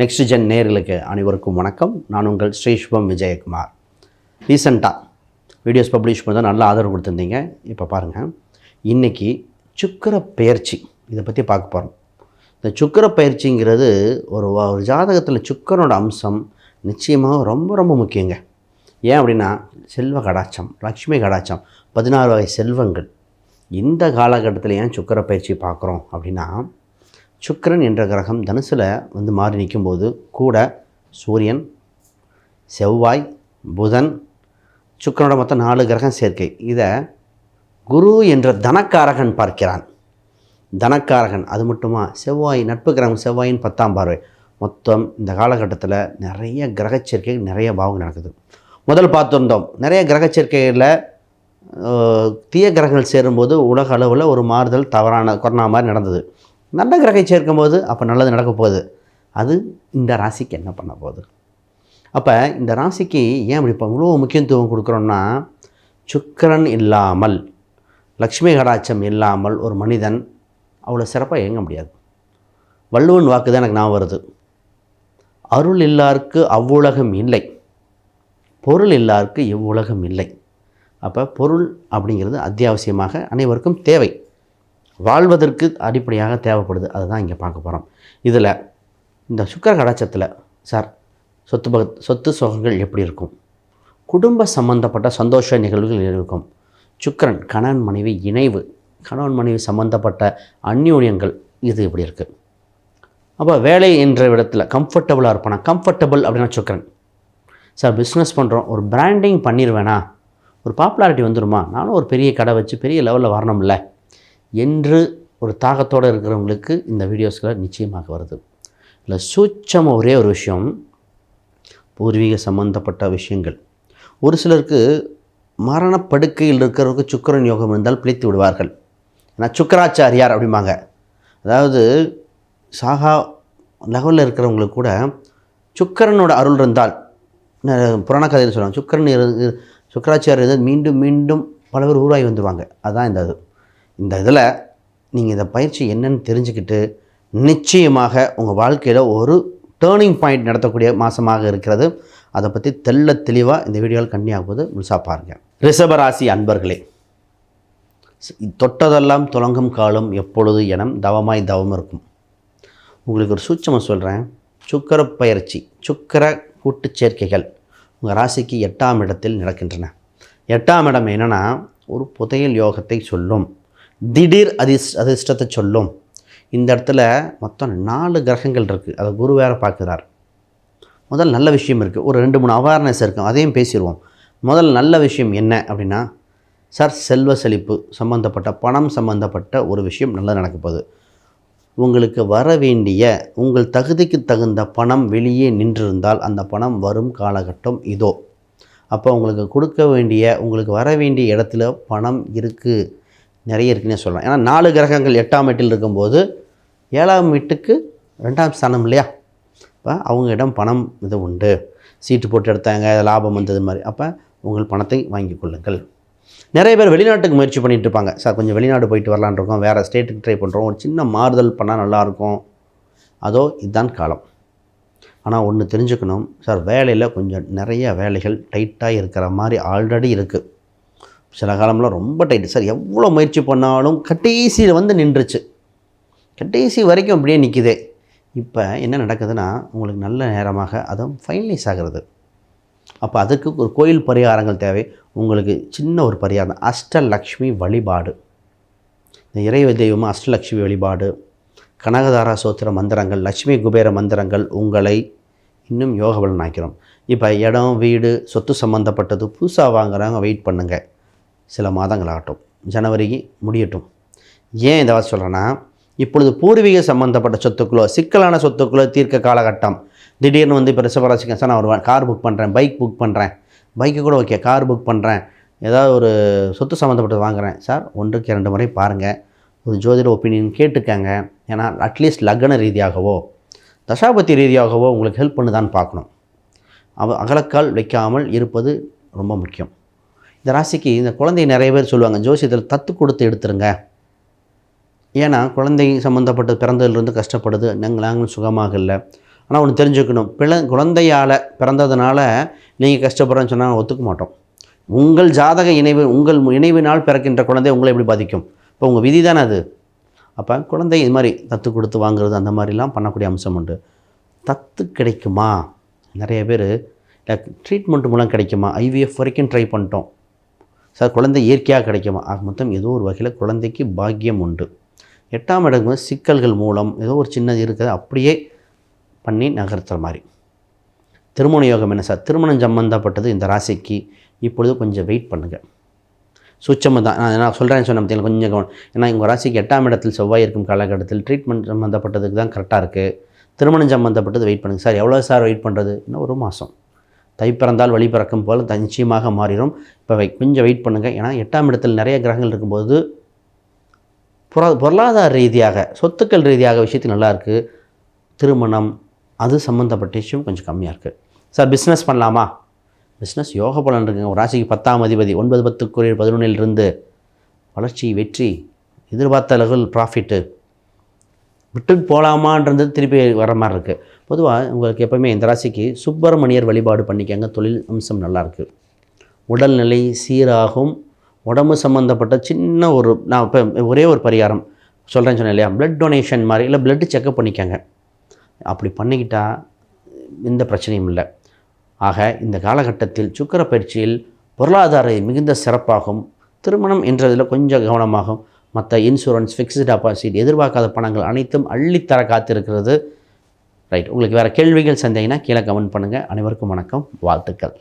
Next gen நேர்களுக்கு அனைவருக்கும் வணக்கம். நான் உங்கள் ஸ்ரீஷ்வம் விஜயகுமார். ரீசண்டாக வீடியோஸ் பப்ளிஷ் பண்ணி நல்ல ஆதரவு கொடுத்துருந்தீங்க. இப்போ பாருங்கள் இன்றைக்கி சுக்கர பயிற்சி. இதை பற்றி பார்க்க போகிறோம் இந்த சுக்கர பயிற்சிங்கிறது ஒரு ஒரு ஜாதகத்தில் சுக்கரனோட அம்சம் நிச்சயமாக ரொம்ப ரொம்ப முக்கியங்க. ஏன் அப்படின்னா செல்வ கடாச்சம் லக்ஷ்மி கடாச்சம் பதினாறு வகை செல்வங்கள். இந்த காலகட்டத்தில் ஏன் சுக்கர பயிற்சி பார்க்குறோம் அப்படின்னா சுக்கரன் என்ற கிரகம் தனுசில் வந்து மாறி நிற்கும்போது கூட சூரியன் செவ்வாய் புதன் சுக்கரனோட மொத்தம் நாலு கிரகம் சேர்க்கை. இதை குரு என்ற தனக்காரகன் பார்க்கிறான். தனக்காரகன் அது மட்டுமா? செவ்வாய் நட்பு கிரகம் செவ்வாயின் பத்தாம் பார்வை. மொத்தம் இந்த காலகட்டத்தில் நிறைய கிரக சேர்க்கை நிறைய பாவம் நடக்குது. முதல் பார்த்துருந்தோம். நிறைய கிரக சேர்க்கைகளில் தீய கிரகங்கள் சேரும்போது உலக அளவில் ஒரு மாறுதல் தவறான கொரோனா மாதிரி நடந்தது. நல்ல கிரகம் சேர்க்கும்போது அப்போ நல்லது நடக்க போகுது. அது இந்த ராசிக்கு என்ன பண்ண போகுது? அப்போ இந்த ராசிக்கு ஏன் அப்படி இப்போ இவ்வளோ முக்கியத்துவம் கொடுக்குறோன்னா சுக்கிரன் இல்லாமல் லக்ஷ்மி கடாட்சம் இல்லாமல் ஒரு மனிதன் அவ்வளோ சிறப்பாக இயங்க முடியாது. வள்ளுவன் வாக்கு தான் எனக்கு நான் வருது. அருள் இல்லாருக்கு அவ்வுலகம் இல்லை. பொருள் இல்லாருக்கு இவ்வுலகம் இல்லை. அப்போ பொருள் அப்படிங்கிறது அத்தியாவசியமாக அனைவருக்கும் தேவை. வாழ்வதற்கு அடிப்படையாக தேவைப்படுது. அதுதான் இங்கே பார்க்க போகிறோம். இதில் இந்த சுக்கர கடாச்சத்தில் சார் சொத்து பக சொத்து சுகங்கள் எப்படி இருக்கும்? குடும்ப சம்பந்தப்பட்ட சந்தோஷ நிகழ்வுகள் இருக்கும்? சுக்கிரன் கணவன் மனைவி இணைவு கணவன் மனைவி சம்பந்தப்பட்ட அந்யூன்யங்கள் இது இப்படி இருக்குது அப்போ வேலை என்ற இடத்துல கம்ஃபர்டபுளாக இருப்பானா? கம்ஃபர்டபுள் அப்படின்னா சுக்கரன். சார் பிஸ்னஸ் பண்ணுறோம் ஒரு பிராண்டிங் பண்ணிடுவேனா ஒரு பாப்புலாரிட்டி வந்துடுமா நானும் ஒரு பெரிய கடை வச்சு பெரிய லெவலில் வரணும்ல. என்று ஒரு தாகத்தோடு இருக்கிறவங்களுக்கு இந்த வீடியோஸ்களை நிச்சயமாக வருது. இல்லை சூட்சமாக ஒரே ஒரு விஷயம் பூர்வீக சம்பந்தப்பட்ட விஷயங்கள். ஒரு சிலருக்கு மரணப்படுக்கையில் இருக்கிறவருக்கு சுக்கிரன் யோகம் இருந்தால் பிழைத்து விடுவார்கள். ஏன்னா சுக்கராச்சாரியார் அப்படிம்பாங்க. அதாவது சாகா லெவலில் இருக்கிறவங்களுக்கு கூட சுக்கிரனோட அருள் இருந்தால் புராண கதையில் சொல்லுவாங்க சுக்கிரன் இரு சுக்கராச்சாரியர் மீண்டும் மீண்டும் பல பேர் உருவாகி வந்துடுவாங்க அதுதான் இந்த இது. இந்த இதில் நீங்கள் இந்த பயிற்சி என்னன்னு தெரிஞ்சுக்கிட்டு நிச்சயமாக உங்கள் வாழ்க்கையில் ஒரு டேர்னிங் பாயிண்ட் நடத்தக்கூடிய மாதமாக இருக்கிறது. அதை பற்றி தெள்ள தெளிவாக இந்த வீடியோவில் கண்ணியாகும்போது போது முழுசாக பாருங்கள் ரிஷபராசி அன்பர்களே தொட்டதெல்லாம் துலங்கும் காலம் எப்பொழுது எனம் தவமாய் தவம் இருக்கும். உங்களுக்கு ஒரு சூட்சமாக சொல்கிறேன் சுக்கர பயிற்சி சுக்கர கூட்டுச் சேர்க்கைகள் உங்கள் ராசிக்கு எட்டாம் இடத்தில் நடக்கின்றன. எட்டாம் இடம் என்னென்னா ஒரு புதையல் யோகத்தை சொல்லும். திடீர் அதிர்ஷ் அதிர்ஷ்டத்தை சொல்லும். இந்த இடத்துல மொத்தம் நாலு கிரகங்கள் இருக்குது அதை குரு வேறு பார்க்குறார். முதல் நல்ல விஷயம் இருக்குது ஒரு ரெண்டு மூணு அவேர்னஸ் இருக்கும். அதையும் பேசிடுவோம். முதல் நல்ல விஷயம் என்ன அப்படின்னா சார் செல்வ செழிப்பு சம்மந்தப்பட்ட பணம் சம்மந்தப்பட்ட ஒரு விஷயம் நல்லா நடக்கப்போகுது உங்களுக்கு வர வேண்டிய உங்கள் தகுதிக்கு தகுந்த பணம் வெளியே நின்றிருந்தால் அந்த பணம் வரும் காலகட்டம் இதோ. அப்போ உங்களுக்கு கொடுக்க வேண்டிய உங்களுக்கு வர வேண்டிய இடத்துல பணம் இருக்குது நிறைய இருக்குன்னே சொல்லலாம் ஏன்னா நாலு கிரகங்கள் எட்டாம் வீட்டில் இருக்கும்போது ஏழாம் வீட்டுக்கு ரெண்டாம் ஸ்தானம் இல்லையா? இப்போ அவங்க இடம் பணம் இது உண்டு. சீட்டு போட்டு எடுத்தாங்க லாபம் வந்தது மாதிரி. அப்போ உங்கள் பணத்தை வாங்கி கொள்ளுங்கள். நிறைய பேர் வெளிநாட்டுக்கு முயற்சி பண்ணிகிட்டு இருப்பாங்க. சார் கொஞ்சம் வெளிநாடு போயிட்டு வரலான்னு இருக்கோம். வேறு ஸ்டேட்டுக்கு ட்ரை பண்ணுறோம் ஒரு சின்ன மாறுதல் பண்ணால் நல்லாயிருக்கும் அதோ இதுதான் காலம். ஆனால் ஒன்று தெரிஞ்சுக்கணும். சார் வேலையில் கொஞ்சம் நிறைய வேலைகள் டைட்டாக இருக்கிற மாதிரி ஆல்ரெடி இருக்குது சில காலம்லாம் ரொம்ப டைட்டு சார் எவ்வளோ முயற்சி பண்ணாலும் கடைசியில் வந்து நின்றுச்சு. கடைசி வரைக்கும் அப்படியே நிற்கிதே இப்போ என்ன நடக்குதுன்னா உங்களுக்கு நல்ல நேரமாக அதுவும் ஃபைனலைஸ் ஆகிறது. அப்போ அதுக்கு ஒரு கோயில் பரிகாரங்கள் தேவை. உங்களுக்கு சின்ன ஒரு பரிகாரம் அஷ்டலக்ஷ்மி வழிபாடு. இந்த இறைவ தெய்வமாக அஷ்டலக்ஷ்மி வழிபாடு. கனகதாரா சோத்திர மந்திரங்கள் லட்சுமி குபேர மந்திரங்கள் உங்களை இன்னும் யோகபலன் ஆக்கிறோம் இப்போ இடம் வீடு சொத்து சம்மந்தப்பட்டது புதுசாக வாங்குறவங்க வெயிட் பண்ணுங்கள் சில மாதங்கள் ஆகட்டும் ஜனவரிக்கு முடியட்டும். ஏன் இந்த வாசி சொல்கிறேன்னா இப்பொழுது பூர்வீக சம்மந்தப்பட்ட சொத்துக்களோ சிக்கலான சொத்துக்களோ தீர்க்க காலகட்டம். திடீர்னு வந்து இப்போ ரிசவராசிக்க சார் நான் ஒரு கார் புக் பண்ணுறேன் பைக் புக் பண்ணுறேன் பைக்கு கூட ஓகே கார் புக் பண்ணுறேன் ஏதாவது ஒரு சொத்து சம்மந்தப்பட்டது வாங்குகிறேன் சார் ஒன்றுக்கு இரண்டு முறை பாருங்கள் ஒரு ஜோதிட ஒப்பீனியன் கேட்டுக்கங்க. ஏன்னா அட்லீஸ்ட் லக்ன ரீதியாகவோ தசாபதி ரீதியாகவோ உங்களுக்கு ஹெல்ப் பண்ணுதான்னு பார்க்கணும். அவ அகலக்கால் வைக்காமல் இருப்பது ரொம்ப முக்கியம். இந்த ராசிக்கு இந்த குழந்தை நிறைய பேர் சொல்லுவாங்க ஜோசியத்தில் தத்து கொடுத்து எடுத்துருங்க. ஏன்னா குழந்தை சம்மந்தப்பட்ட பிறந்ததுலேருந்து கஷ்டப்படுது நாங்கள் நாங்களும் சுகமாக இல்லை. ஆனால் ஒன்று தெரிஞ்சுக்கணும். பிள குழந்தையால் பிறந்ததுனால நீங்கள் கஷ்டப்படுறேன்னு சொன்னால் ஒத்துக்க மாட்டோம். உங்கள் ஜாதக இணைவு உங்கள் இணைவினால் பிறக்கின்ற குழந்தை உங்களை எப்படி பாதிக்கும்? இப்போ உங்கள் விதி தானே அது. அப்போ குழந்தை இது மாதிரி தத்து கொடுத்து வாங்குறது அந்த மாதிரிலாம் பண்ணக்கூடிய அம்சம் உண்டு. தத்து கிடைக்குமா? நிறைய பேர் ட்ரீட்மெண்ட் மூலம் கிடைக்குமா? ஐவிஎஃப் வரைக்கும் ட்ரை பண்ணிட்டோம். சார் குழந்தை இயற்கையாக கிடைக்குமா? ஆக மொத்தம் ஏதோ ஒரு வகையில் குழந்தைக்கு பாக்கியம் உண்டு. எட்டாம் இடம் வந்து சிக்கல்கள் மூலம் ஏதோ ஒரு சின்னது இருக்கிறத அப்படியே பண்ணி நகர்த்துற மாதிரி. திருமண யோகம் என்ன சார்? திருமணம் சம்மந்தப்பட்டது இந்த ராசிக்கு இப்பொழுது கொஞ்சம் வெயிட் பண்ணுங்கள் சுச்சமாக தான். நான் நான் சொல்கிறேன்னு சொன்ன பார்த்தீங்களா? கொஞ்சம் கவனம். ஏன்னா உங்கள் ராசிக்கு எட்டாம் இடத்தில் செவ்வாய் இருக்கும் காலகட்டத்தில் ட்ரீட்மெண்ட் சம்மந்தப்பட்டதுக்கு தான் கரெக்டாக இருக்குது திருமணம் சம்மந்தப்பட்டது வெயிட் பண்ணுங்கள் சார் எவ்வளோ சார் வெயிட் பண்ணுறது இன்னும் ஒரு மாதம் தை பிறந்தால் வழி பிறக்கும் போல் த- நிச்சயமாக மாறிடும். இப்போ வை கொஞ்சம் வெயிட் பண்ணுங்கள் ஏன்னா எட்டாம் இடத்தில் நிறைய கிரகங்கள் இருக்கும்போது பொருளா பொருளாதார ரீதியாக சொத்துக்கள் ரீதியாக விஷயத்தில் நல்லாயிருக்கு திருமணம் அது சம்மந்தப்பட்ட விஷயம் கொஞ்சம் கம்மியாக இருக்குது சார் பிஸ்னஸ் பண்ணலாமா? பிஸ்னஸ் யோக பலன் இருக்குங்க. ஒரு ராசிக்கு பத்தாம் அதிபதி ஒன்பது பத்துக்குரிய பதினொன்றிலிருந்து வளர்ச்சி வெற்றி எதிர்பார்த்த அளவில் ப்ராஃபிட்டு விட்டு போகலாமான்றது திருப்பி வர மாதிரி இருக்குது பொதுவாக உங்களுக்கு எப்போவுமே இந்த ராசிக்கு சுப்பிரமணியர் வழிபாடு பண்ணிக்கங்க. தொழில் அம்சம் நல்லாயிருக்கு உடல்நிலை சீராகும். உடம்பு சம்மந்தப்பட்ட சின்ன ஒரு நான் இப்போ ஒரே ஒரு பரிகாரம் சொல்கிறேன்னு சொன்னேன் இல்லையா? பிளட் டொனேஷன் மாதிரி இல்லை பிளட்டு செக்கப் பண்ணிக்கங்க. அப்படி பண்ணிக்கிட்டால் எந்த பிரச்சனையும் இல்லை. ஆக இந்த காலகட்டத்தில் சுக்கிர பயிற்சியில் பொருளாதார மிகுந்த சிறப்பாகும். திருமணம் என்றதில் கொஞ்சம் கவனமாகும். மற்ற இன்சூரன்ஸ் ஃபிக்ஸ்டு டெபாசிட் எதிர்பார்க்காத பணங்கள் அனைத்தும் அள்ளித்தர காத்திருக்கிறது. ரைட் உங்களுக்கு வேறு கேள்விகள் சந்தேகம்னா கீழே கமெண்ட் பண்ணுங்கள் அனைவருக்கும் வணக்கம். வாழ்த்துக்கள்.